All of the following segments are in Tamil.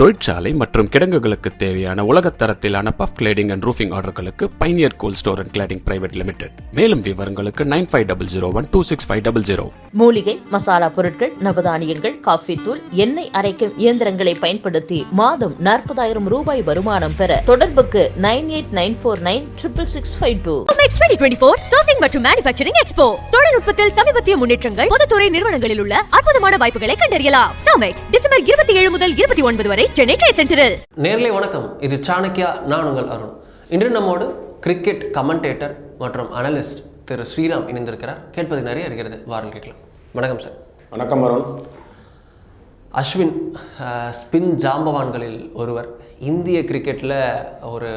தொழிற்சாலை மற்றும் கிடங்குகளுக்கு தேவையான உலகத்தரத்திலான puff cladding and roofing ஆர்டர்களுக்கு pioneer cool store and cladding private limited மேலும் விவரங்களுக்கு nine five double zero one two six five double zero மூலிகை மசாலா பொருட்கள் நவதானியங்கள் காஃபி தூள் எண்ணெய் அரைக்கும் இயந்திரங்களை பயன்படுத்தி மாதம் நாற்பதாயிரம் ரூபாய் வருமானம் பெற தொடர்புக்கு nine eight nine four nine triple six five two Comex 2024 sourcing மற்றும் மேனுஃபேக்சரிங் எக்ஸ்போ தொழில்நுட்பத்தில் சமீபத்திய முன்னேற்றங்கள் பொதுத்துறை நிறுவனங்களில் உள்ள அற்புதமான வாய்ப்புகளை கண்டறியலாம். சாமெக்ஸ் டிசம்பர் இருபத்தி ஏழு முதல் இருபத்தி ஒன்பது வரை சென்னை ட்ரேட் சென்டரில் நேர்லை வணக்கம். இது சாணக்கியா நான் உங்கள் அருண். இன்று நம்மோடு கிரிக்கெட் கமெண்டேட்டர் மற்றும் அனலிஸ்ட் திரு ஸ்ரீராம் இணைந்திருக்கிறார். கேட்பது நிறைய இருக்கிறது. வாரம் கேட்கலாம். வணக்கம் சார் வணக்கம் அருண். அஸ்வின் ஸ்பின் ஜாம்பவான்களில் ஒருவர் இந்திய கிரிக்கெட்டில் ஒரு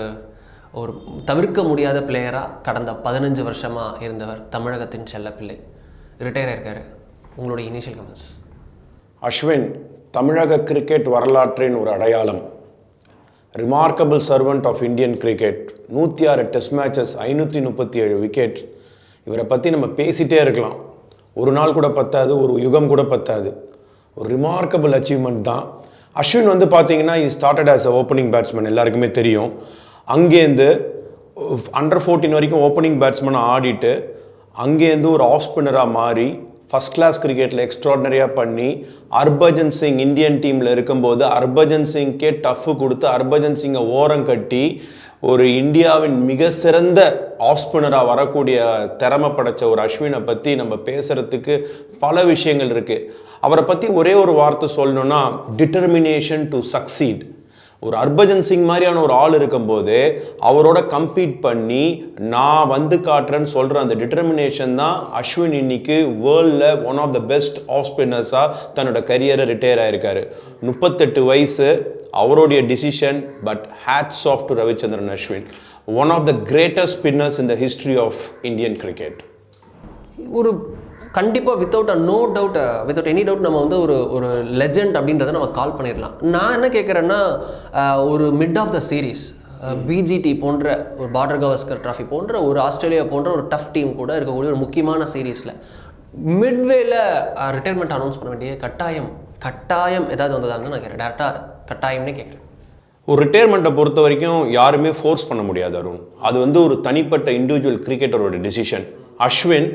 ஒரு தவிர்க்க முடியாத பிளேயராக கடந்த பதினஞ்சு வருஷமாக இருந்தவர் தமிழகத்தின் செல்லப்பிள்ளை. ரிட்டையர் ஆயிருக்காரு. உங்களுடைய இனிஷியல் கமெண்ட்ஸ் அஸ்வின் தமிழக கிரிக்கெட் வரலாற்றின் ஒரு அடையாளம். Remarkable servant of Indian cricket நூற்றி ஆறு டெஸ்ட் மேட்சஸ் ஐநூற்றி முப்பத்தி ஏழு விக்கெட் இவரை பற்றி நம்ம பேசிட்டே இருக்கலாம். ஒரு நாள் கூட பத்தாது ஒரு யுகம் கூட பத்தாது. ஒரு ரிமார்க்கபிள் அச்சீவ்மெண்ட் தான். அஸ்வின் வந்து பார்த்தீங்கன்னா he started as a opening batsman எல்லாருக்குமே தெரியும். அங்கேருந்து அண்டர் ஃபோர்டீன் வரைக்கும் ஓப்பனிங் பேட்ஸ்மேன் ஆடிட்டு அங்கேருந்து ஒரு ஆஃப் ஸ்பின்னராக மாறி ஃபஸ்ட் கிளாஸ் கிரிக்கெட்டில் எக்ஸ்ட்ராடனரியாக பண்ணி ஹர்பஜன் சிங் இந்தியன் டீமில் இருக்கும்போது ஹர்பஜன் சிங்க்கே டஃப் கொடுத்து ஹர்பஜன் சிங்கை ஓரம் கட்டி ஒரு இந்தியாவின் மிக சிறந்த ஆஃப் ஸ்பின்னராக வரக்கூடிய திறமை படைச்ச ஒரு அஸ்வினை பற்றி நம்ம பேசுகிறதுக்கு பல விஷயங்கள் இருக்குது அவரை பற்றி ஒரே ஒரு வார்த்தை சொல்லணுன்னா டிட்டர்மினேஷன் டு சக்சீட் ஒரு ஹர்பஜன் சிங் மாதிரியான ஒரு ஆள் இருக்கும்போது அவரோட கம்பீட் பண்ணி நான் வந்து காட்டுறேன்னு சொல்கிற அந்த டிட்டர்மினேஷன் தான் அஸ்வின் இன்னைக்கு வேர்ல்டில் one of the best of ஸ்பின்னர்ஸாக தன்னோட கரியரை ரிட்டையர் ஆயிருக்காரு. முப்பத்தெட்டு வயசு அவருடைய decision but hats off to Ravichandran Ashwin. One of the greatest spinners in the history of Indian cricket ஒரு கண்டிப்பாக without a no doubt without any doubt நம்ம வந்து ஒரு ஒரு லெஜெண்ட் அப்படின்றத நம்ம கால் பண்ணிடலாம். நான் என்ன கேட்குறேன்னா ஒரு mid of the series BGT போன்ற ஒரு பார்டர் கவஸ்கர் ட்ராஃபி போன்ற ஒரு ஆஸ்திரேலியா போன்ற ஒரு டஃப் டீம் கூட இருக்கக்கூடிய ஒரு முக்கியமான சீரீஸில் மிட்வேல ரிட்டைர்மெண்ட் அனௌன்ஸ் பண்ண வேண்டிய கட்டாயம் கட்டாயம் ஏதாவது வந்ததான்னு நான் கேட்குறேன் டேரெக்டாக கட்டாயம்னே கேட்குறேன் ஒரு ரிட்டையர்மெண்ட்டை பொறுத்த வரைக்கும் யாருமே ஃபோர்ஸ் பண்ண முடியாது அருண். அது வந்து ஒரு தனிப்பட்ட இண்டிவிஜுவல் கிரிக்கெட்டரோட டிசிஷன் அஸ்வின்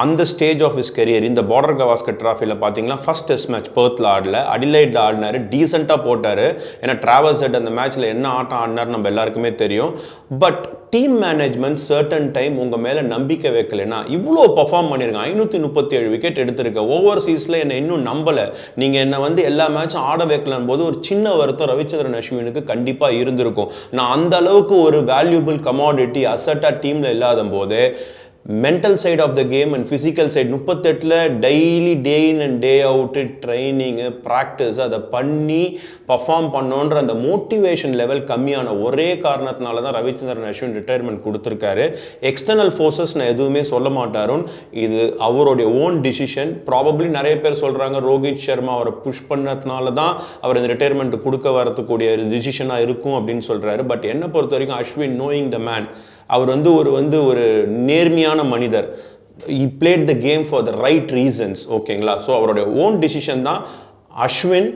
அந்த ஸ்டேஜ் ஆஃப் இஸ் கெரியர் இந்த பார்டர் கவாஸ்கர் ட்ராஃபியில் பார்த்தீங்கன்னா ஃபர்ஸ்ட் டெஸ்ட் மேட்ச் பேர்த்தில் ஆடல. அடிலைட் ஆடினாரு. டீசெண்டாக போட்டார். ஏன்னா டிராவல்ஸ் ஹெட் அந்த மேட்ச்சில் என்ன ஆட்டம் ஆடினார் நம்ம எல்லாருக்குமே தெரியும். But team management certain time உங்கள் மேலே நம்பிக்கை வைக்கலைன்னா இவ்வளோ பர்ஃபார்ம் பண்ணியிருக்கேன். ஐநூற்றி முப்பத்தி ஏழு விக்கெட் எடுத்திருக்கேன். ஓவர்சீஸில் என்னை இன்னும் நம்பலை. நீங்கள் என்னை வந்து எல்லா மேட்சும் ஆட வைக்கலன் போது ஒரு சின்ன வருத்தம் ரவிச்சந்திரன் அஸ்வினுக்கு கண்டிப்பாக இருந்திருக்கும். நான் அந்த அளவுக்கு ஒரு வேல்யூபிள் கமாடிட்டி அசட்டாக டீமில் இல்லாத போது mental side of the game and physical side முப்பத்தெட்டில் daily day in and day out training practice அதை பண்ணி பர்ஃபார்ம் பண்ணோன்ற அந்த மோட்டிவேஷன் லெவல் கம்மியான ஒரே காரணத்தினால தான் ரவிச்சந்திரன் அஸ்வின் ரிட்டையர்மெண்ட் கொடுத்துருக்காரு. எக்ஸ்டர்னல் ஃபோர்ஸஸ் நான் எதுவுமே சொல்ல மாட்டாரும் இது அவருடைய ஓன் டிசிஷன் ப்ராபப்ளி நிறைய பேர் சொல்கிறாங்க ரோஹித் சர்மா அவரை புஷ் பண்ணதுனால தான் அவர் இந்த ரிட்டையர்மெண்ட் கொடுக்க வரதுக்கூடிய டிசிஷனாக இருக்கும் அப்படின்னு சொல்கிறாரு பட் என்னை பொறுத்த வரைக்கும் அஸ்வின் நோயிங் த மேன் அவர் வந்து ஒரு வந்து ஒரு நேர்மையான மனிதர். He played the game for the right reasons ஓகேங்களா? ஸோ அவருடைய ஓன் டிசிஷன் தான் அஸ்வின்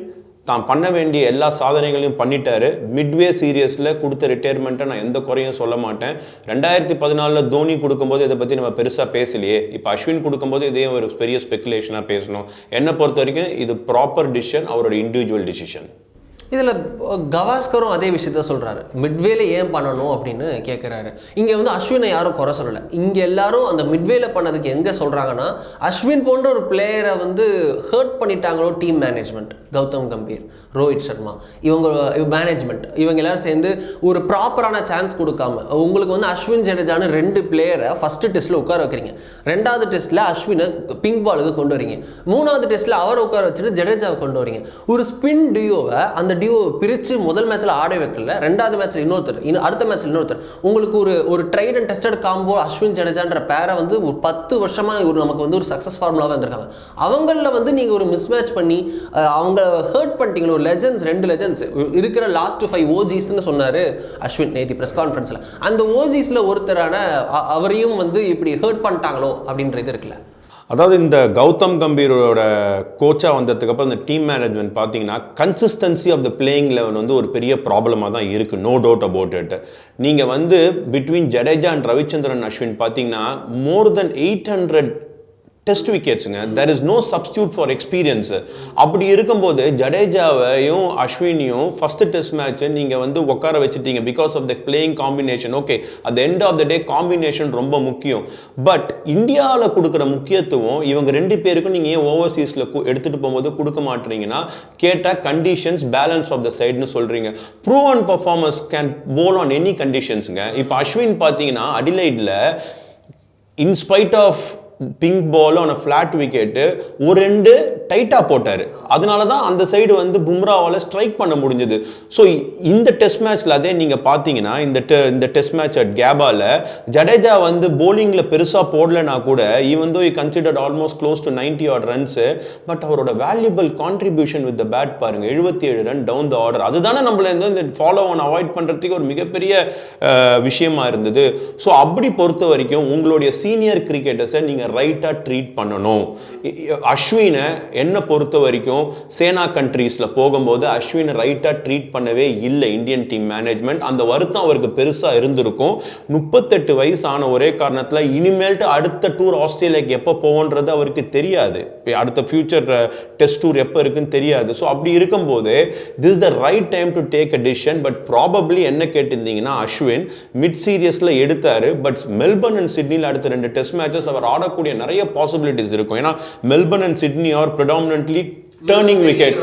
தான் பண்ண வேண்டிய எல்லா சாதனைகளையும் பண்ணிட்டாரு. மிட்வே சீரியஸில் கொடுத்த ரிட்டையர்மெண்ட்டை நான் எந்த குறையும் சொல்ல மாட்டேன். ரெண்டாயிரத்தி பதினாலில் தோனி கொடுக்கும்போது இதை பற்றி நம்ம பெருசாக பேசலையே. இப்போ அஸ்வின் கொடுக்கும்போது இதே ஒரு பெரிய ஸ்பெகுலேஷனாக பேசணும். என்னை பொறுத்த வரைக்கும் இது ப்ராப்பர் டிசிஷன் அவரோட இண்டிவிஜுவல் டிசிஷன் இதில் கவாஸ்கரும் அதே விஷயத்த சொல்கிறாரு மிட்வேல ஏன் பண்ணணும் அப்படின்னு கேட்குறாரு இங்கே வந்து அஸ்வினை யாரும் குறை சொல்லலை. இங்கே எல்லாரும் அந்த மிட்வேல பண்ணதுக்கு எங்கே சொல்கிறாங்கன்னா அஸ்வின் போன்ற ஒரு பிளேயரை வந்து ஹர்ட் பண்ணிட்டாங்களோ டீம் மேனேஜ்மெண்ட் கௌதம் கம்பீர் ரோஹித் சர்மா. இவங்க மேனேஜ்மெண்ட் இவங்க எல்லாரும் சேர்ந்து ஒரு ப்ராப்பரான சான்ஸ் கொடுக்காம உங்களுக்கு வந்து அஸ்வின் ஜடேஜான்னு ரெண்டு பிளேயரை ஃபஸ்ட்டு டெஸ்ட்டில் உட்கார வைக்கிறீங்க. ரெண்டாவது டெஸ்ட்டில் அஸ்வினை பிங்க் பாலுக்கு கொண்டு வரீங்க. மூணாவது டெஸ்ட்டில் அவரை உட்கார வச்சுட்டு ஜடேஜாவை கொண்டு வரீங்க. ஒரு ஸ்பின் டியோவை அந்த டியூ பிரித்து முதல் மேட்ச்சில் ஆட வைக்கல ரெண்டாவது மேட்ச்சில் இன்னொருத்தர் இன்னும் அடுத்த மேட்ச்சில் இன்னொருத்தர். உங்களுக்கு ஒரு ஒரு tried and tested combo Ashwin ஜடேஜான்ற பேரை வந்து ஒரு பத்து வருஷமாக ஒரு நமக்கு வந்து ஒரு சக்ஸஸ் ஃபார்முலாவாக வந்திருக்காங்க. அவங்களில் வந்து நீங்கள் ஒரு மிஸ் மேட்ச் பண்ணி அவங்க ஹர்ட் பண்ணிட்டீங்க ஒரு லெஜன்ஸ் ரெண்டு லெஜன்ஸ் இருக்கிற லாஸ்ட் ஃபைவ் ஓஜிஸ்னு சொன்னார் அஸ்வின் நேத்தி ப்ரெஸ் கான்ஃபரன்ஸில் அந்த ஓஜிஸில் ஒருத்தரான அவரையும் வந்து இப்படி ஹர்ட் பண்ணிட்டாங்களோ அப்படின்ற இது இருக்குல்ல. அதாவது இந்த கௌதம் கம்பீரோட கோச்சாக வந்ததுக்கு அப்புறம் இந்த டீம் மேனேஜ்மெண்ட் பார்த்தீங்கன்னா consistency of the playing eleven வந்து ஒரு பெரிய ப்ராப்ளமாக தான் இருக்குது நோ டவுட் அபவுட் இட் நீங்கள் வந்து பிட்வீன் ஜடேஜா அண்ட் ரவிச்சந்திரன் அஸ்வின் பார்த்தீங்கன்னா more than eight hundred test விக்கெட்ஸுங்க there is no substitute for experience அப்படி இருக்கும்போது ஜடேஜாவையும் அஸ்வினியும் ஃபஸ்ட்டு டெஸ்ட் மேட்ச்சை நீங்கள் வந்து உட்கார வச்சுட்டீங்க because of the playing combination okay at end of the day combination ரொம்ப முக்கியம். பட் இந்தியாவில் கொடுக்குற முக்கியத்துவம் இவங்க ரெண்டு பேருக்கும் நீங்கள் ஏன் ஓவர்சீஸில் எடுத்துகிட்டு போகும்போது கொடுக்க மாட்டீங்கன்னா கேட்டால் கண்டிஷன்ஸ் பேலன்ஸ் ஆஃப் த சைடுன்னு சொல்கிறீங்க prove and performance can bowl on any கண்டிஷன்ஸுங்க இப்போ அஸ்வின் பார்த்தீங்கன்னா அடிலைட்டில் இன்ஸ்பைட் ஆஃப் பிங்க் பாலும் ஆன ஃப்ளாட் விக்கெட்டு ஒரு ரெண்டு டைட்டாக போட்டார். அதனால தான் அந்த சைடு வந்து பும்ராவால் ஸ்ட்ரைக் பண்ண முடிஞ்சது. ஸோ இந்த டெஸ்ட் மேட்ச்சில் அதே நீங்கள் பார்த்தீங்கன்னா இந்த டெ இந்த டெஸ்ட் மேட்ச் அட் கேபாவில் ஜடேஜா வந்து போலிங்கில் பெருசாக போடலைனா கூட even though considered almost close to ninety odd runs but அவரோட valuable contribution with the bat பாருங்கள் எழுபத்தி ஏழு ரன் டவுன் த ஆர்டர் அதுதானே நம்மள வந்து இந்த ஃபாலோ ஆன் அவாய்ட் பண்ணுறதுக்கு ஒரு மிகப்பெரிய விஷயமா இருந்தது. ஸோ அப்படி பொறுத்த வரைக்கும் உங்களுடைய சீனியர் கிரிக்கெட்டர்ஸை நீங்கள் ரைட்டாக ட்ரீட் பண்ணணும். அஸ்வினை என்னை பொறுத்த வரைக்கும் சேனா கண்ட்ரீஸில் போகும்போது அஸ்வினை ரைட்டாக ட்ரீட் பண்ணவே இல்லை இந்தியன் டீம் மேனேஜ்மெண்ட் அந்த வருத்தம் அவருக்கு பெருசாக இருந்திருக்கும். முப்பத்தெட்டு வயசு ஆன ஒரே காரணத்தில் இனிமேல்ட்டு அடுத்த டூர் ஆஸ்திரேலியாக்கு எப்போ போவோன்றது அவருக்கு தெரியாது. அடுத்த ஃபியூச்சர் டெஸ்ட் டூர் எப்போ இருக்குன்னு தெரியாது. ஸோ அப்படி இருக்கும்போது this the right time to take a decision but probably என்ன கேட்டிருந்தீங்கன்னா அஸ்வின் மிட் சீரியஸில் எடுத்தார் பட் மெல்பர்ன் அண்ட் சிட்னியில் அடுத்த ரெண்டு டெஸ்ட் மேட்சஸ் அவர் ஆடக்கூடிய நிறைய பாசிபிலிட்டிஸ் இருக்கும். ஏன்னா Melbourne and Sydney are predominantly turning wicket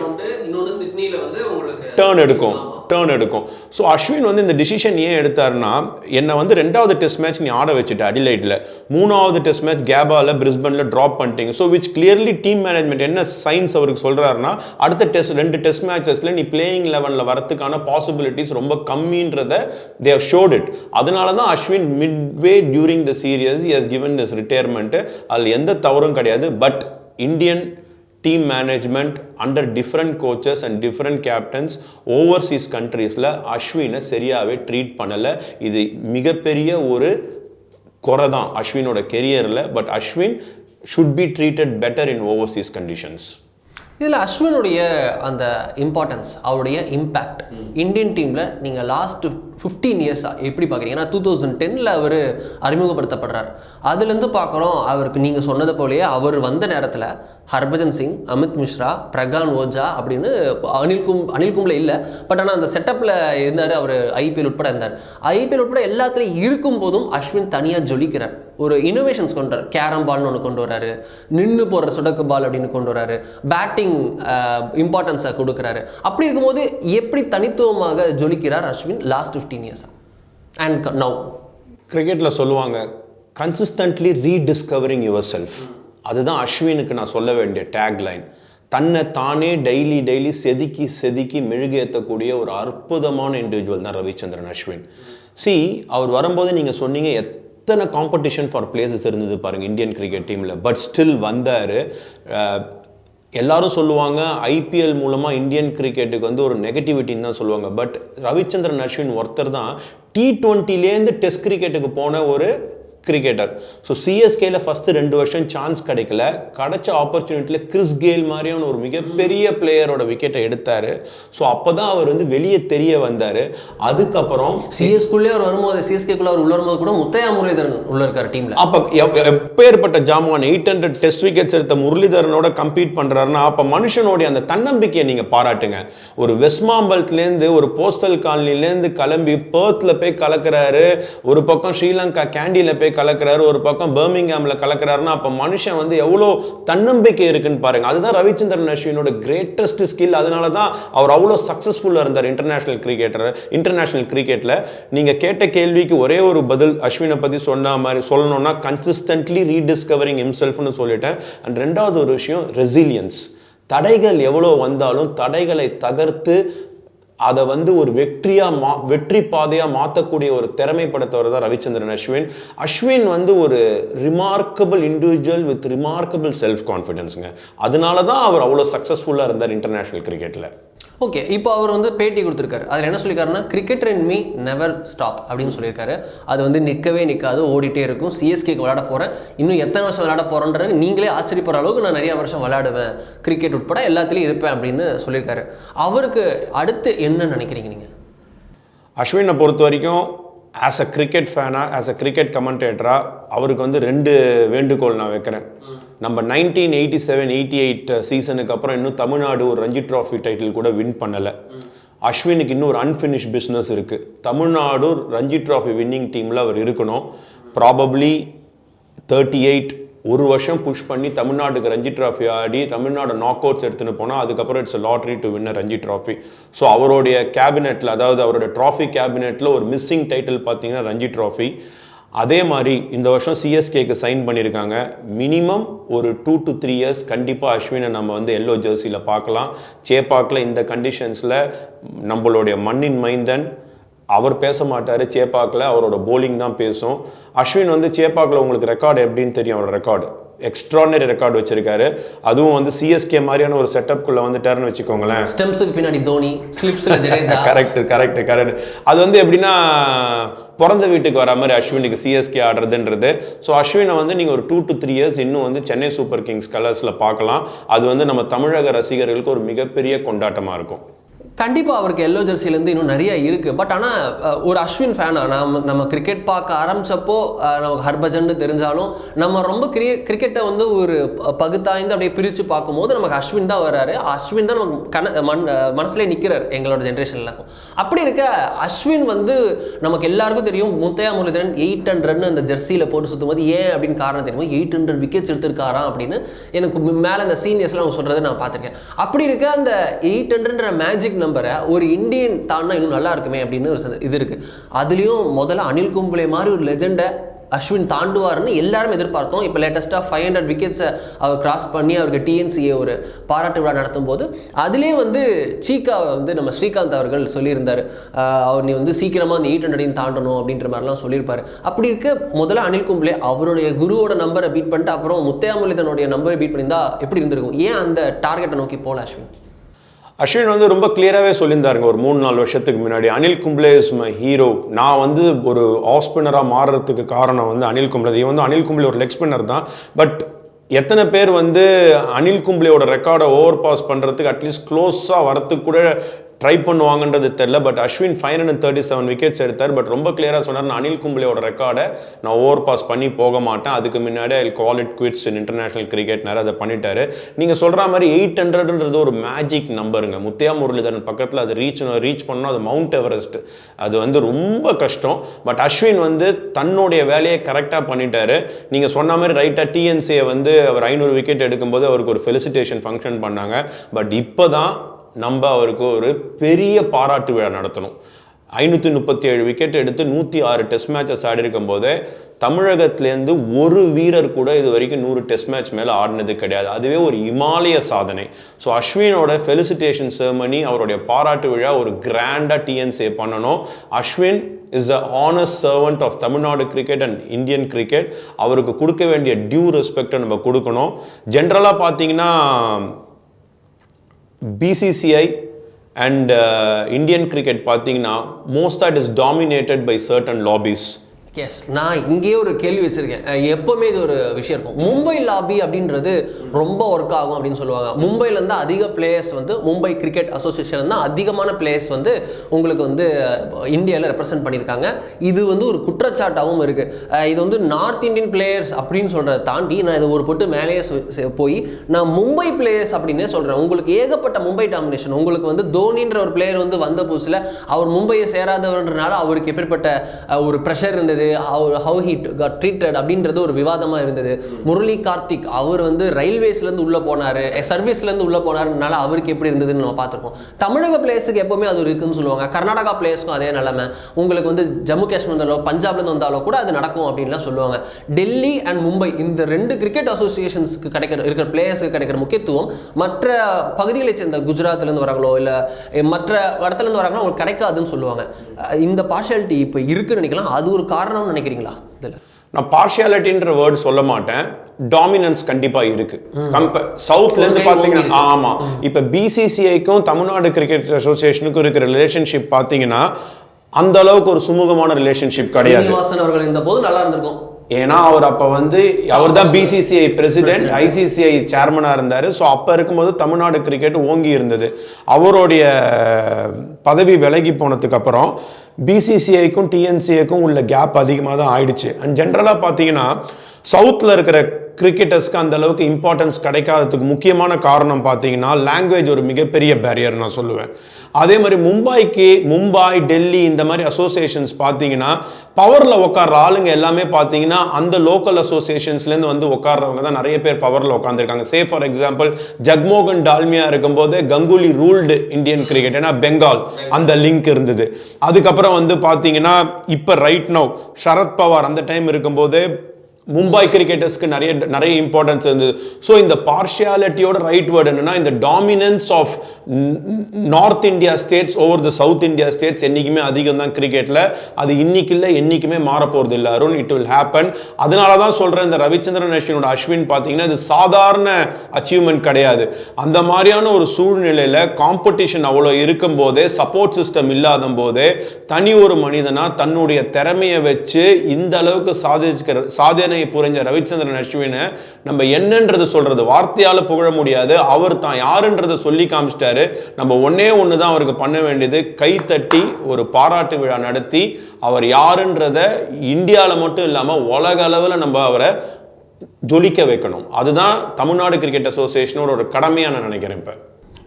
turn எடுக்கும். டேர்ன் எடுக்கும். ஸோ அஸ்வின் வந்து இந்த டிசிஷன் ஏன் எடுத்தாருன்னா என்னை வந்து ரெண்டாவது டெஸ்ட் மேட்ச் நீ ஆட வச்சுட்ட அடிலைட்டில் மூணாவது டெஸ்ட் மேட்ச் கேபாவில் பிரிஸ்பனில் ட்ராப் பண்ணிட்டீங்க. So which clearly team management என்ன சயின்ஸ் அவருக்கு சொல்கிறாருன்னா அடுத்த டெஸ்ட் ரெண்டு டெஸ்ட் மேட்சஸில் நீ பிளேயிங் லெவனில் வரத்துக்கான பாசிபிலிட்டிஸ் ரொம்ப கம்மின்றத தே ஹவ் ஷோட் இட் அதனால தான் Ashwin midway during the series has given this retirement அதில் எந்த தவறும் கிடையாது. But Indian team management under different coaches and different captains overseas கண்ட்ரீஸில் அஸ்வினை சரியாகவே ட்ரீட் பண்ணலை. இது மிகப்பெரிய ஒரு குறை தான் அஸ்வினோட கெரியரில் but Ashwin should be treated better in overseas conditions இதில் அஸ்வினுடைய அந்த இம்பார்ட்டன்ஸ் அவருடைய இம்பேக்ட் இந்தியன் டீமில் நீங்கள் லாஸ்ட் ஃபிஃப்டீன் இயர்ஸாக எப்படி பார்க்குறீங்க? ஏன்னா டூ தௌசண்ட் டென்னில் அவர் அறிமுகப்படுத்தப்படுறார். அதுலேருந்து பார்க்குறோம் அவருக்கு நீங்கள் சொன்னது போலயே அவர் வந்த நேரத்தில் ஹர்பஜன் சிங் அமித் மிஸ்ரா பிரகான் ஓஜா அப்படின்னு அனில் கும் அனில் கும்ப்ளே இல்லை. பட் ஆனால் அந்த செட்டப்பில் இருந்தார் அவர் ஐபிஎல் உட்பட இருந்தார். ஐபிஎல் உட்பட எல்லாத்துலேயும் இருக்கும் போதும் அஸ்வின் தனியாக ஜொலிக்கிறார். ஒரு இனோவேஷன்ஸ் கொண்டு வரார் கேரம் பால்னு ஒன்று கொண்டு வராரு நின்று போடுற சுடக்கு பால் அப்படின்னு கொண்டு வராரு பேட்டிங் இம்பார்ட்டன்ஸை கொடுக்குறாரு. அப்படி இருக்கும்போது எப்படி தனித்துவமாக ஜொலிக்கிறார் அஸ்வின்? லாஸ்ட் ஃபிஃப்டீன் இயர்ஸாக அண்ட் நவ் கிரிக்கெட்டில் சொல்லுவாங்க கன்சிஸ்டன்ட்லி ரீடிஸ்கவரிங் யுவர் செல்ஃப் அதுதான் அஸ்வினுக்கு நான் சொல்ல வேண்டிய டேக்லைன் தன்னை தானே டெய்லி டெய்லி செதுக்கி செதுக்கி மெழுகேற்றக்கூடிய ஒரு அற்புதமான இண்டிவிஜுவல் தான் ரவிச்சந்திரன் அஸ்வின். சி அவர் வரும்போது நீங்கள் சொன்னீங்க எத்தனை காம்படிஷன் ஃபார் பிளேசஸ் இருந்தது பாருங்கள் இந்தியன் கிரிக்கெட் டீமில் பட் ஸ்டில் வந்தார் எல்லாரும் சொல்லுவாங்க ஐபிஎல் மூலமாக இந்தியன் கிரிக்கெட்டுக்கு வந்து ஒரு நெகட்டிவிட்டின்னு தான் சொல்லுவாங்க. பட் ரவிச்சந்திரன் அஸ்வின் ஒருத்தர் தான் டி டுவெண்ட்டிலேருந்து டெஸ்ட் கிரிக்கெட்டுக்கு போன ஒரு கிரிக்கெட்டர் ஸோ சிஎஸ்கேல ஃபஸ்ட்டு ரெண்டு வருஷம் சான்ஸ் கிடைக்கல. கிடைச்ச ஆப்பர்ச்சுனிட்டியில் கிறிஸ் கேல் மாதிரியான ஒரு மிகப்பெரிய பிளேயரோட விக்கெட்டை எடுத்தார். ஸோ அப்போ தான் அவர் வந்து வெளியே தெரிய வந்தார். அதுக்கப்புறம் சிஎஸ்குள்ளே அவர் வரும்போது சிஎஸ்கேக்குள்ளே அவர் உள்ள வரும்போது கூட முத்தையா முரளிதரன் உள்ள இருக்கார் டீமில் அப்போ எப்பேற்பட்ட ஜாமான் எயிட் ஹண்ட்ரட் டெஸ்ட் விக்கெட்ஸ் எடுத்த முரளிதரனோட கம்பீட் பண்ணுறாருன்னா அப்போ மனுஷனுடைய அந்த தன்னம்பிக்கையை நீங்கள் பாராட்டுங்க. ஒரு வெஸ்மாம்பலத்துலேருந்து ஒரு போஸ்டல் காலனிலேருந்து கிளம்பி பேர்த்தில் போய் கலக்கிறாரு. ஒரு பக்கம் ஸ்ரீலங்கா கேண்டியில் போய் கலக்கிறாரு ஒரு பக்கம் பர்மிங்ஹாமில் கலக்கிறாருன்னா அப்போ மனுஷன் வந்து எவ்வளோ தன்னம்பிக்கை இருக்குன்னு பாருங்க. அதுதான் ரவிச்சந்திரன் அஸ்வினோட கிரேட்டஸ்ட் ஸ்கில் அதனால தான் அவர் அவ்வளோ சக்ஸஸ்ஃபுல்லாக இருந்தார் இன்டர்நேஷனல் கிரிக்கெட்டர் இன்டர்நேஷனல் கிரிக்கெட்டில் நீங்கள் கேட்ட கேள்விக்கு ஒரே ஒரு பதில் அஸ்வினை பற்றி சொன்ன மாதிரி சொல்லணும்னா கன்சிஸ்டன்ட்லி ரீடிஸ்கவரிங் ஹிம்செல்ஃப்னு சொல்லிட்டேன். அண்ட் ரெண்டாவது ஒரு விஷயம் ரெசிலியன்ஸ் தடைகள் எவ்வளோ வந்தாலும் தடைகளை தகர்த்து அதை வந்து ஒரு வெற்றியா மா வெற்றி பாதையாக மாற்றக்கூடிய ஒரு திறமை படைத்தவர் தான் ரவிச்சந்திரன் அஸ்வின். அஸ்வின் வந்து ஒரு remarkable individual with remarkable self கான்ஃபிடென்ஸுங்க அதனால தான் அவர் அவ்வளோ சக்ஸஸ்ஃபுல்லாக இருந்தார் இன்டர்நேஷ்னல் கிரிக்கெட்டில் ஓகே இப்போ அவர் வந்து பேட்டி கொடுத்துருக்காரு. அதில் என்ன சொல்லியிருக்காருன்னா cricketer in me never stop அப்படின்னு சொல்லியிருக்காரு. அது வந்து நிற்கவே நிற்காது ஓடிட்டே இருக்கும். சிஎஸ்கேக்கு விளையாட போகிறேன் இன்னும் எத்தனை வருஷம் விளையாட போகிறேன்றது நீங்களே ஆச்சரியப்படுற அளவுக்கு நான் நிறைய வருஷம் விளையாடுவேன். கிரிக்கெட் உட்பட எல்லாத்துலேயும் இருப்பேன் அப்படின்னு சொல்லியிருக்காரு. அவருக்கு அடுத்து என்ன நினைக்கிறீங்க நீங்கள் அஸ்வினை பொறுத்த வரைக்கும் ஆஸ் அ கிரிக்கெட் ஃபேனாக ஆஸ் அ கிரிக்கெட் கமெண்டேட்டராக அவருக்கு வந்து ரெண்டு வேண்டுகோள் நான் வைக்கிறேன். நம்ம nineteen eighty seven eighty eight சீசனுக்கு அப்புறம் இன்னும் தமிழ்நாடு ஒரு ரஞ்சி ட்ராஃபி டைட்டில் கூட வின் பண்ணலை. அஸ்வினுக்கு இன்னும் ஒரு அன்ஃபினிஷ் பிஸ்னஸ் இருக்குது தமிழ்நாடு ரஞ்சி ட்ராஃபி வின்னிங் டீமில் அவர் இருக்கணும். ப்ராபப்ளி தேர்ட்டி எயிட் ஒரு வருஷம் புஷ் பண்ணி தமிழ்நாட்டுக்கு ரஞ்சி ட்ராஃபி ஆடி தமிழ்நாடு நாக் அவுட்ஸ் எடுத்துன்னு போனால் அதுக்கப்புறம் it's lottery to win Ranji trophy so அவருடைய கேபினெட்டில் அதாவது அவருடைய ட்ராஃபி கேபினெட்டில் ஒரு மிஸ்ஸிங் டைட்டில் பார்த்தீங்கன்னா ரஞ்சி ட்ராஃபி அதே மாதிரி இந்த வருஷம் சிஎஸ்கேக்கு சைன் பண்ணியிருக்காங்க. மினிமம் ஒரு டூ டு த்ரீ இயர்ஸ் கண்டிப்பாக அஸ்வினை நம்ம வந்து எல்லோ ஜெர்சியில் பார்க்கலாம். சேப்பாக்கில் இந்த கண்டிஷன்ஸில் நம்மளுடைய மண்ணின் மைந்தன். அவர் பேச மாட்டார் சேப்பாக்கில் அவரோட போலிங் தான் பேசும். அஸ்வின் வந்து சேப்பாக்கில் உங்களுக்கு ரெக்கார்டு எப்படின்னு தெரியும் அவரோட ரெக்கார்டு எக்ஸ்ட்ரானரி ரெக்கார்டு வச்சிருக்காரு. அதுவும் வந்து சிஎஸ்கே மாதிரியான ஒரு செட்டப்குள்ளே வந்துட்டாருன்னு வச்சுக்கோங்களேன். ஸ்டெம்ஸுக்கு பின்னாடி தோனி ஸ்லிப்ஸில் ஜடேஜா. கரெக்ட் கரெக்ட் கரெக்ட் அது வந்து எப்படின்னா பிறந்த வீட்டுக்கு வர மாதிரி அஸ்வினுக்கு சிஎஸ்கே ஆடுறதுன்றது. ஸோ அஸ்வினை வந்து நீங்கள் ஒரு டூ டு த்ரீ இயர்ஸ் இன்னும் வந்து சென்னை சூப்பர் கிங்ஸ் கலர்ஸில் பார்க்கலாம். அது வந்து நம்ம தமிழக ரசிகர்களுக்கு ஒரு மிகப்பெரிய கொண்டாட்டமாக இருக்கும். கண்டிப்பாக அவருக்கு எல்லோ ஜெர்சிலேருந்து இன்னும் நிறைய இருக்குது பட் ஆனால் ஒரு அஸ்வின் ஃபேனாக நம்ம நம்ம கிரிக்கெட் பார்க்க ஆரம்பித்தப்போ நமக்கு ஹர்பஜன்னு தெரிஞ்சாலும் நம்ம ரொம்ப கிரி கிரிக்கெட்டை வந்து ஒரு ப- பகுத்தாய்ந்து அப்படியே பிரித்து பார்க்கும்போது நமக்கு அஸ்வின் தான் வர்றாரு. அஸ்வின் தான் நமக்கு கண மண் மனசுலேயே நிற்கிறார் எங்களோட ஜென்ரேஷனில் இருக்கும் அப்படி இருக்க அஸ்வின் வந்து நமக்கு எல்லாருக்கும் தெரியும் முத்தையா முரளிதரன் எயிட் ஹண்ட்ரட்னு அந்த ஜெர்சியில் போட்டு சுற்றும் போது ஏன் அப்படின்னு காரணம் தெரியுமா? எயிட் ஹண்ட்ரட் விக்கெட்ஸ் எடுத்திருக்காராம் அப்படின்னு எனக்கு மேலே அந்த சீனியர்ஸ்லாம் அவங்க சொல்கிறத நான் பார்த்துருக்கேன். அப்படி இருக்க அந்த எயிட் ஹண்ட்ரட்ன்ற மேஜிக் நம்பரை ஒரு இந்தியன் தான்னா இன்னும் நல்லா இருக்குமே அப்படின்னு ஒரு சந்த- இது இருக்குது அதுலேயும் முதல்ல அனில் கும்பலே மாதிரி ஒரு லெஜெண்டை அஸ்வின் தாண்டுவார்னு எல்லாரும் எதிர்பார்த்தோம். இப்போ லேட்டஸ்ட்டாக ஃபைவ் ஹண்ட்ரட் விக்கெட்ஸை அவர் கிராஸ் பண்ணி அவருக்கு டிஎன்சிஏ ஒரு பாராட்டு விழா நடத்தும் போது அதுலேயே வந்து சீக்காவை வந்து நம்ம ஸ்ரீகாந்த் அவர்கள் சொல்லியிருந்தார். அவர் நீ வந்து சீக்கிரமாக அந்த எயிட் ஹண்ட்ரடையும் தாண்டணும் அப்படின்ற மாதிரிலாம் சொல்லியிருப்பார். அப்படி இருக்க முதல்ல அனில் கும்ப்ளே அவருடைய குருவோட நம்பரை பீட் பண்ணிட்டு அப்புறம் முத்தையா முரளிதனுடைய நம்பரை பீட் பண்ணியிருந்தா எப்படி இருந்திருக்கும்? ஏன் அந்த டார்கெட்டை நோக்கி போகல அஸ்வின்? அஸ்வின் வந்து ரொம்ப கிளியராகவே சொல்லியிருந்தாருங்க. ஒரு மூணு நாலு வருஷத்துக்கு முன்னாடி. Anil Kumble is my hero நான் வந்து ஒரு ஆஃப் ஸ்பின்னராக மாறுறதுக்கு காரணம் வந்து அனில் கும்ளே இவன் வந்து அனில் கும்ளே ஒரு லெக் ஸ்பின்னர் தான். பட் எத்தனை பேர் வந்து அனில் கும்ப்ளேயோட ரெக்கார்டை ஓவர் பாஸ் பண்ணுறதுக்கு அட்லீஸ்ட் க்ளோஸாக வரத்துக்கு கூட ட்ரை பண்ணுவாங்கன்றது தெரில but Ashwin five hundred thirty seven wickets எடுத்தார். பட் ரொம்ப கிளியராக சொன்னார் நான் அனில் கும்ப்ளேயோட ரெக்கார்டை நான் ஓவர் பாஸ் பண்ணி போக மாட்டேன். அதுக்கு முன்னாடி I call it quits in international cricket நேரம் அதை பண்ணிட்டாரு. நீங்கள் சொல்கிற மாதிரி எயிட் ஹண்ட்ரட்ன்றது ஒரு மேஜிக் நம்பருங்க முத்தையா முரளிதரன் பக்கத்தில் அது ரீச் ரீச் பண்ணோம். அது மவுண்ட் எவரெஸ்ட் அது வந்து ரொம்ப கஷ்டம். பட் அஸ்வின் வந்து தன்னுடைய வேலையை கரெக்டாக பண்ணிட்டாரு. நீங்கள் சொன்ன மாதிரி ரைட்டாக டிஎன்சியை வந்து அவர் ஐநூறு விக்கெட் எடுக்கும்போது அவருக்கு ஒரு ஃபெலிசிட்டேஷன் ஃபங்க்ஷன் பண்ணாங்க. பட் இப்போ தான் நம்ம அவருக்கு ஒரு பெரிய பாராட்டு விழா நடத்தணும். ஐநூற்றி முப்பத்தி ஏழு விக்கெட் எடுத்து நூற்றி ஆறு டெஸ்ட் மேட்சஸ் ஆடி இருக்கும் போதே தமிழகத்துலேருந்து ஒரு வீரர் கூட இது வரைக்கும் நூறு டெஸ்ட் மேட்ச் மேலே ஆடினது கிடையாது. அதுவே ஒரு இமாலய சாதனை. ஸோ அஸ்வினோட ஃபெலிசிட்டேஷன் செர்மனி அவருடைய பாராட்டு விழா ஒரு கிராண்டாக டிஎன்சே பண்ணணும். Ashwin is a honest servant of Tamil Nadu cricket and Indian cricket அவருக்கு கொடுக்க வேண்டிய டியூ ரெஸ்பெக்டை நம்ம கொடுக்கணும். ஜென்ரலாக பார்த்தீங்கன்னா பிசிசிஐ அண்ட் இந்தியன் கிரிக்கெட் பார்த்தீங்கன்னா most it is dominated by certain lobbies yes நான் இங்கேயே ஒரு கேள்வி வச்சுருக்கேன். எப்போவுமே இது ஒரு விஷயம் இருக்கும். மும்பை லாபி அப்படின்றது ரொம்ப ஒர்க் ஆகும் அப்படின்னு சொல்லுவாங்க. மும்பைலேருந்து அதிக பிளேயர்ஸ் வந்து மும்பை கிரிக்கெட் அசோசியேஷன் தான் அதிகமான பிளேயர்ஸ் வந்து உங்களுக்கு வந்து இந்தியாவில் ரெப்ரசென்ட் பண்ணியிருக்காங்க. இது வந்து ஒரு குற்றச்சாட்டாகவும் இருக்குது இது வந்து நார்த் இந்தியன் பிளேயர்ஸ் அப்படின்னு சொல்கிறத தாண்டி நான் இது ஒரு பொட்டு மேலேயே செ- போய் நான் மும்பை பிளேயர்ஸ் அப்படின்னே சொல்கிறேன் உங்களுக்கு ஏகப்பட்ட மும்பை டாமினேஷன் உங்களுக்கு வந்து தோனின்ற ஒரு பிளேயர் வந்து வந்த புதுசில் அவர் மும்பையை சேராதவர்ன்றனால அவருக்கு எப்பேற்பட்ட ஒரு ப்ரெஷர் இருந்தது. அவர் ஹவு ஹி காட் ட்ரீட்டட் அப்படின்றது ஒரு விவாதமாக இருந்தது. முரளி கார்த்திக் அவர் வந்து ரயில்வேஸ்லேருந்து உள்ளே போனார் சர்வீஸ்லேருந்து உள்ளே போனார்னால அவருக்கு எப்படி இருந்ததுன்னு நம்ம பார்த்துருக்கோம் தமிழக பிளேயர்ஸுக்கு எப்போவுமே அது இருக்குன்னு சொல்லுவாங்க. கர்நாடகா பிளேயர்ஸ்க்கும் அதே நிலமை. உங்களுக்கு வந்து ஜம்மு காஷ்மீர் வந்தாலோ பஞ்சாப்லேருந்து வந்தாலோ கூட அது நடக்கும் அப்படின்லாம் சொல்லுவாங்க. டெல்லி அண்ட் மும்பை இந்த ரெண்டு கிரிக்கெட் அசோசியேஷன்ஸ்க்கு கிடைக்கிற இருக்கிற பிளேயர்ஸுக்கு கிடைக்கிற முக்கியத்துவம் மற்ற பகுதிகளை சேர்ந்த குஜராத்லேருந்து வராங்களோ இல்லை மற்ற இடத்துலேருந்து வராங்களோ அவங்களுக்கு கிடைக்காதுன்னு சொல்லுவாங்க. இந்த பார்ஷாலிட்டி இப்போ இருக்குன்னு நினைக்கலாம். அது ஒரு காரணம் காரணம்னு நினைக்கிறீங்களா? இதில். நான் பார்ஷியாலிட்டின்ற வேர்டு சொல்ல மாட்டேன். டாமினன்ஸ் கண்டிப்பா இருக்கு. கம்ப சவுத்ல இருந்து ஒரு கை பாத்தீங்கன்னா ஓங்கி ஆமா இப்ப பிசிசிஐக்கும் தமிழ்நாடு கிரிக்கெட் அசோசியேஷனுக்கும் இருக்கிற ரிலேஷன்ஷிப் பாத்தீங்கன்னா அந்த அளவுக்கு ஒரு சுமூகமான ரிலேஷன்ஷிப் கிடையாது. அவர்கள் இந்த போது நல்லா இருந்திருக்கும். ஏன்னா அவர் அப்ப வந்து அவர் தான் பிசிசிஐ பிரசிடென்ட் ஐசிசிஐ சேர்மனா இருந்தாரு. ஸோ அப்ப இருக்கும்போது தமிழ்நாடு கிரிக்கெட் ஓங்கி இருந்தது. அவருடைய பதவி விலகி போனதுக்கு அப்புறம் பிசிசிஐக்கும் டிஎன்சிஐக்கும் உள்ள கேப் அதிகமாக தான் ஆயிடுச்சு அண்ட் ஜென்ரலாக பார்த்தீங்கன்னா சவுத்தில் இருக்கிற கிரிக்கெட்டர்ஸ்க்கு அந்த அளவுக்கு இம்பார்ட்டன்ஸ் கிடைக்காததுக்கு முக்கியமான காரணம் பார்த்தீங்கன்னா லாங்குவேஜ் ஒரு மிகப்பெரிய பேரியர் நான் சொல்லுவேன். அதே மாதிரி மும்பைக்கு மும்பை டெல்லி இந்த மாதிரி அசோசியேஷன்ஸ் பார்த்தீங்கன்னா பவரில் உட்கார்ற ஆளுங்க எல்லாமே பார்த்தீங்கன்னா அந்த லோக்கல் அசோசியேஷன்ஸ்லேருந்து வந்து உட்கார்றவங்க தான் நிறைய பேர் பவரில் உட்காந்துருக்காங்க say for example Jagmohan Dalmiya இருக்கும்போது கங்குலி ரூல்டு இந்தியன் கிரிக்கெட் ஏன்னா பெங்கால் அந்த லிங்க் இருந்தது. அதுக்கப்புறம் வந்து பார்த்தீங்கன்னா இப்போ ரைட் நவ் சரத் பவார் அந்த டைம் இருக்கும்போது மும்பை கிரிக்கெட்டர்ஸ்க்கு நிறைய நிறைய இம்பார்ட்டன்ஸ் இருந்தது. ஸோ இந்த பார்ஷியாலிட்டியோட ரைட் வேர்டு என்னன்னா இந்த dominance of north India states over the south India states என்றைக்குமே அதிகம் தான் கிரிக்கெட்டில் அது இன்னைக்கு இல்லை என்றைக்குமே மாறப்போகிறது இல்லை அருண். இட் வில் ஹேப்பன் அதனால தான் சொல்கிறேன் இந்த ரவிச்சந்திரன் அஸ்வினோட அஸ்வின் பார்த்தீங்கன்னா இது சாதாரண அச்சீவ்மெண்ட் கிடையாது. அந்த மாதிரியான ஒரு சூழ்நிலையில் காம்படிஷன் அவ்வளோ இருக்கும்போதே சப்போர்ட் சிஸ்டம் இல்லாத போதே தனி ஒரு மனிதனாக தன்னுடைய திறமையை வச்சு இந்த அளவுக்கு சாதிச்சுக்கிற சாதனை புரிஞ்ச ரவிச்சந்திரன் அஸ்வினை நம்ம என்னன்றது சொல்றது. வார்த்தையால புகழ முடியாது. அவர் தான் யாருன்றதை சொல்லி காமிச்சிட்டாரு. நம்ம ஒண்ணே ஒன்று தான் அவருக்கு பண்ண வேண்டியது. கை தட்டி ஒரு பாராட்டு விழா நடத்தி அவர் யாருன்றத இந்தியாவில் மட்டும் இல்லாமல் உலக அளவில் நம்ம அவரை ஜொலிக்க வைக்கணும். அதுதான் தமிழ்நாடு கிரிக்கெட் அசோசியேஷனோட ஒரு கடமையாக நான் நினைக்கிறேன் இப்போ.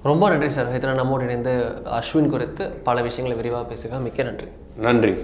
ரொம்ப நன்றி சார். இத்தனை நம்மோடு இணைந்து அஸ்வின் குறித்து பல விஷயங்களை விரிவாக பேசுக. மிக்க நன்றி. நன்றி.